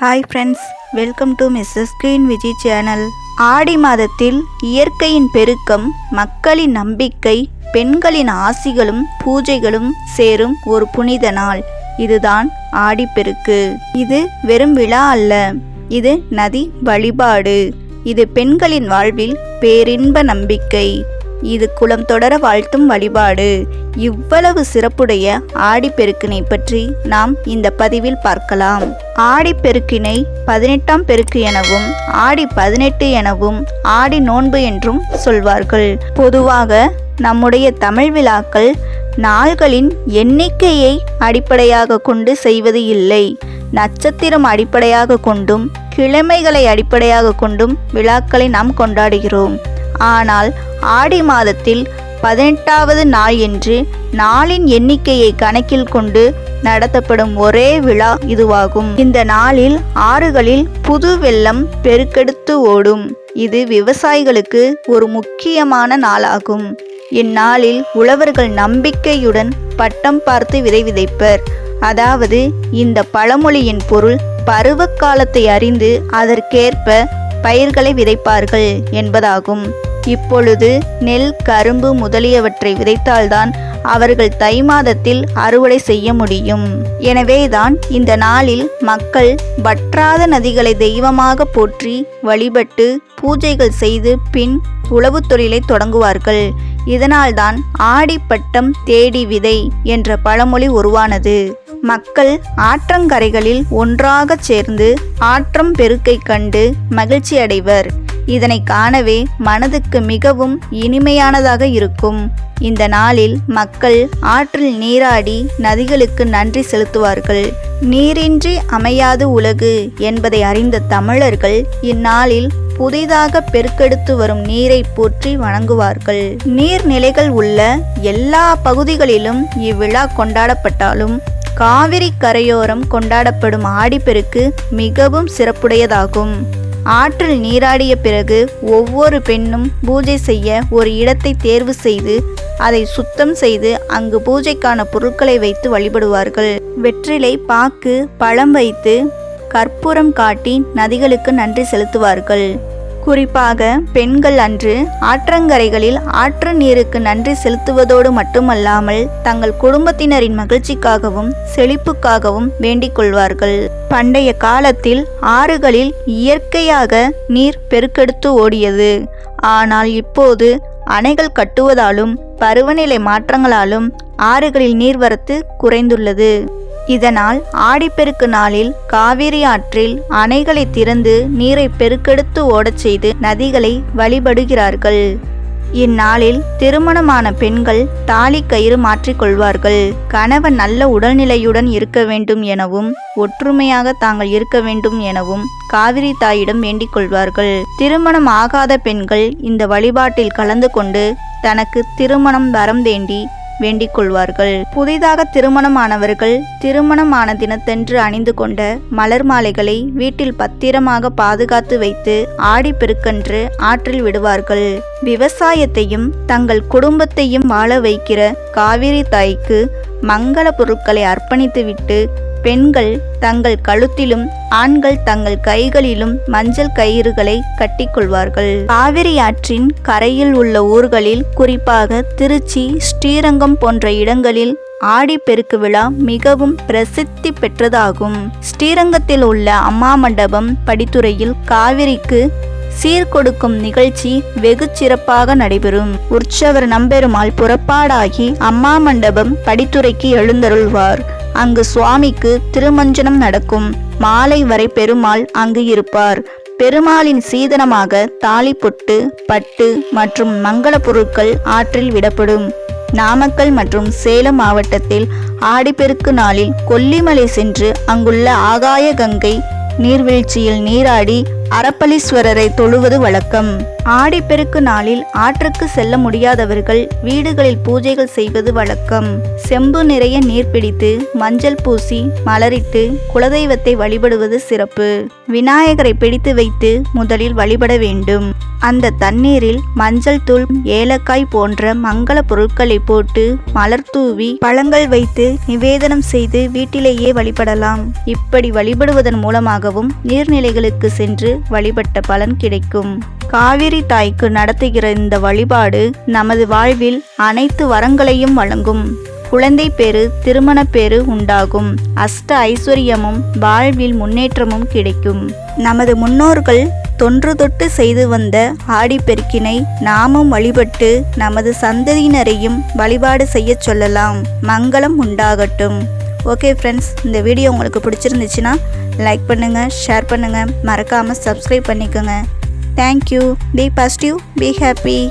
Hi friends welcome to Mrs Green Viji channel Aadi மாதத்தில் இயற்கையின் பெருக்கம் மக்களின் நம்பிக்கை பெண்களின் ஆசிகளும் பூஜைகளும் சேரும் ஒரு புனித நாள். இதுதான் ஆடிப்பெருக்கு இது வெறும் விழா அல்ல. இது நதி வழிபாடு. இது பெண்களின் வாழ்வில் பேரின்ப நம்பிக்கை. இது குலம் தொடர வாழ்த்தும் வழிபாடு. இவ்வளவு சிறப்புடைய ஆடிப்பெருக்கினை பற்றி நாம் இந்த பதிவில் பார்க்கலாம். ஆடிப்பெருக்கினை பதினெட்டாம் பெருக்கு எனவும் ஆடி பதினெட்டு எனவும் ஆடி நோன்பு என்றும் சொல்வார்கள். பொதுவாக நம்முடைய தமிழ் விழாக்கள் நாள்களின் எண்ணிக்கையை அடிப்படையாக கொண்டு செய்வது இல்லை. நட்சத்திரம் அடிப்படையாக கொண்டும் கிழமைகளை அடிப்படையாக கொண்டும் விழாக்களை நாம் கொண்டாடுகிறோம். ஆனால் ஆடி மாதத்தில் பதினெட்டாவது நாள் என்று நாளின் எண்ணிக்கையை கணக்கில் கொண்டு நடத்தப்படும் ஒரே விழா இதுவாகும். இந்த நாளில் ஆறுகளில் புது வெள்ளம் பெருக்கெடுத்து ஓடும். இது விவசாயிகளுக்கு ஒரு முக்கியமான நாளாகும். இந்நாளில் உழவர்கள் நம்பிக்கையுடன் பட்டம் பார்த்து விதை விதைப்பர். அதாவது இந்த பழமொழியின் பொருள் பருவ காலத்தை அறிந்து அதற்கேற்ப பயிர்களை விதைப்பார்கள் என்பதாகும். இப்பொழுது நெல் கரும்பு முதலியவற்றை விதைத்தால்தான் அவர்கள் தை மாதத்தில் அறுவடை செய்ய முடியும். எனவேதான் இந்த நாளில் மக்கள் வற்றாத நதிகளை தெய்வமாக போற்றி வழிபட்டு பூஜைகள் செய்து பின் உழவு தொழிலை தொடங்குவார்கள். இதனால்தான் ஆடிப்பட்டம் தேடி விதை என்ற பழமொழி உருவானது. மக்கள் ஆற்றங்கரைகளில் ஒன்றாகச் சேர்ந்து ஆற்றம் பெருக்கை கண்டு மகிழ்ச்சி அடைவர் இதனை காணவே மனதுக்கு மிகவும் இனிமையானதாக இருக்கும். இந்த நாளில் மக்கள் ஆற்றில் நீராடி நதிகளுக்கு நன்றி செலுத்துவார்கள். நீரின்றி அமையாது உலகு என்பதை அறிந்த தமிழர்கள் இந்நாளில் புதிதாக பெருக்கெடுத்து வரும் நீரை போற்றி வணங்குவார்கள். நீர்நிலைகள் உள்ள எல்லா பகுதிகளிலும் இவ்விழா கொண்டாடப்பட்டாலும் காவிரி கரையோரம் கொண்டாடப்படும் ஆடிப்பெருக்கு மிகவும் சிறப்புடையதாகும். ஆற்றில் நீராடிய பிறகு ஒவ்வொரு பெண்ணும் பூஜை செய்ய ஒரு இடத்தை தேர்வு செய்து அதை சுத்தம் செய்து அங்கு பூஜைக்கான பொருட்களை வைத்து வழிபடுவார்கள். வெற்றிலை பாக்கு பழம் வைத்து கற்பூரம் காட்டி நதிகளுக்கு நன்றி செலுத்துவார்கள். குறிப்பாக பெண்கள் அன்று ஆற்றங்கரைகளில் ஆற்று நீருக்கு நன்றி செலுத்துவதோடு மட்டுமல்லாமல் தங்கள் குடும்பத்தினரின் மகிழ்ச்சிக்காகவும் செழிப்புக்காகவும் வேண்டிக் கொள்வார்கள். பண்டைய காலத்தில் ஆறுகளில் இயற்கையாக நீர் பெருக்கெடுத்து ஓடியது. ஆனால் இப்போது அணைகள் கட்டுவதாலும் பருவநிலை மாற்றங்களாலும் ஆறுகளில் நீர்வரத்து குறைந்துள்ளது. இதனால் ஆடிப்பெருக்கு நாளில் காவிரி ஆற்றில் அணைகளை திறந்து நீரை பெருக்கெடுத்து ஓடச் செய்து நதிகளை வழிபடுகிறார்கள். இந்நாளில் திருமணமான பெண்கள் தாலி கயிறு மாற்றிக்கொள்வார்கள் கணவன் நல்ல உடல்நிலையுடன் இருக்க வேண்டும் எனவும் ஒற்றுமையாக தாங்கள் இருக்க வேண்டும் எனவும் காவிரி தாயிடம் வேண்டிக் கொள்வார்கள். திருமணம் ஆகாத பெண்கள் இந்த வழிபாட்டில் கலந்து கொண்டு தனக்கு திருமணம் வரம் வேண்டி வேண்டிக் கொள்வார்கள் புதிதாக திருமணமானவர்கள் திருமணமான தினத்தன்று அணிந்து கொண்ட மலர் மாலைகளை வீட்டில் பத்திரமாக பாதுகாத்து வைத்து ஆடிப்பெருக்கன்று ஆற்றில் விடுவார்கள். விவசாயத்தையும் தங்கள் குடும்பத்தையும் வாழ வைக்கிற காவிரி தாய்க்கு மங்கள பொருட்களை அர்ப்பணித்துவிட்டு பெண்கள் தங்கள் கழுத்திலும் ஆண்கள் தங்கள் கைகளிலும் மஞ்சள் கயிறுகளை கட்டிக்கொள்வார்கள். காவிரி ஆற்றின் கரையில் உள்ள ஊர்களில் குறிப்பாக திருச்சி ஸ்ரீரங்கம் போன்ற இடங்களில் ஆடிப்பெருக்கு விழா மிகவும் பிரசித்தி பெற்றதாகும். ஸ்ரீரங்கத்தில் உள்ள அம்மா மண்டபம் படித்துறையில் காவிரிக்கு சீர்கொடுக்கும் நிகழ்ச்சி வெகு சிறப்பாக நடைபெறும். உற்சவர் நம்பெருமாள் புறப்பாடாகி அம்மா மண்டபம் படித்துறைக்கு எழுந்தருள்வார். அங்கு சுவாமிக்கு திருமஞ்சனம் நடக்கும். மாலை வரை பெருமாள் அங்கு இருப்பார். பெருமாளின் சீதனமாக தாலி பொட்டு பட்டு மற்றும் மங்கள பொருட்கள் ஆற்றில் விடப்படும். நாமக்கல் மற்றும் சேலம் மாவட்டத்தில் ஆடிப்பெருக்கு நாளில் கொல்லிமலை சென்று அங்குள்ள ஆகாய கங்கை நீர்வீழ்ச்சியில் நீராடி அறப்பளீஸ்வரரை தொழுவது வழக்கம். ஆடிப்பெருக்கு நாளில் ஆற்றுக்கு செல்ல முடியாதவர்கள் வீடுகளில் பூஜைகள் செய்வது வழக்கம். செம்பு நிறைய நீர் பிடித்து மஞ்சள் பூசி மலரிட்டு குலதெய்வத்தை வழிபடுவது சிறப்பு. விநாயகரை பிடித்து வைத்து முதலில் வழிபட வேண்டும். அந்த தண்ணீரில் மஞ்சள் தூள் ஏலக்காய் போன்ற மங்கள பொருட்களை போட்டு மலர் தூவி பழங்கள் வைத்து நிவேதனம் செய்து வீட்டிலேயே வழிபடலாம். இப்படி வழிபடுவதன் மூலமாகவும் நீர்நிலைகளுக்கு சென்று வழிபட்ட பலன் கிடைக்கும். காவிரி தாய்க்கு நடத்துகிற இந்த வழிபாடு நமது வாழ்வில் அனைத்து வரங்களையும் வழங்கும். குழந்தை பேறு திருமண பேறு உண்டாகும். அஷ்ட ஐஸ்வர்யமும் வாழ்வில் முன்னேற்றமும் கிடைக்கும். நமது முன்னோர்கள் தொன்று தொட்டு செய்து வந்த ஆடிப்பெருக்கினை நாமும் வழிபட்டு நமது சந்ததியினரையும் வழிபாடு செய்யச் சொல்லலாம். மங்களம் உண்டாகட்டும். ஓகே ஃப்ரெண்ட்ஸ் இந்த வீடியோ உங்களுக்கு பிடிச்சிருந்துச்சுன்னா லைக் பண்ணுங்கள் ஷேர் பண்ணுங்கள் மறக்காமல் சப்ஸ்கிரைப் பண்ணிக்கோங்க. Thank you. Be you be happy.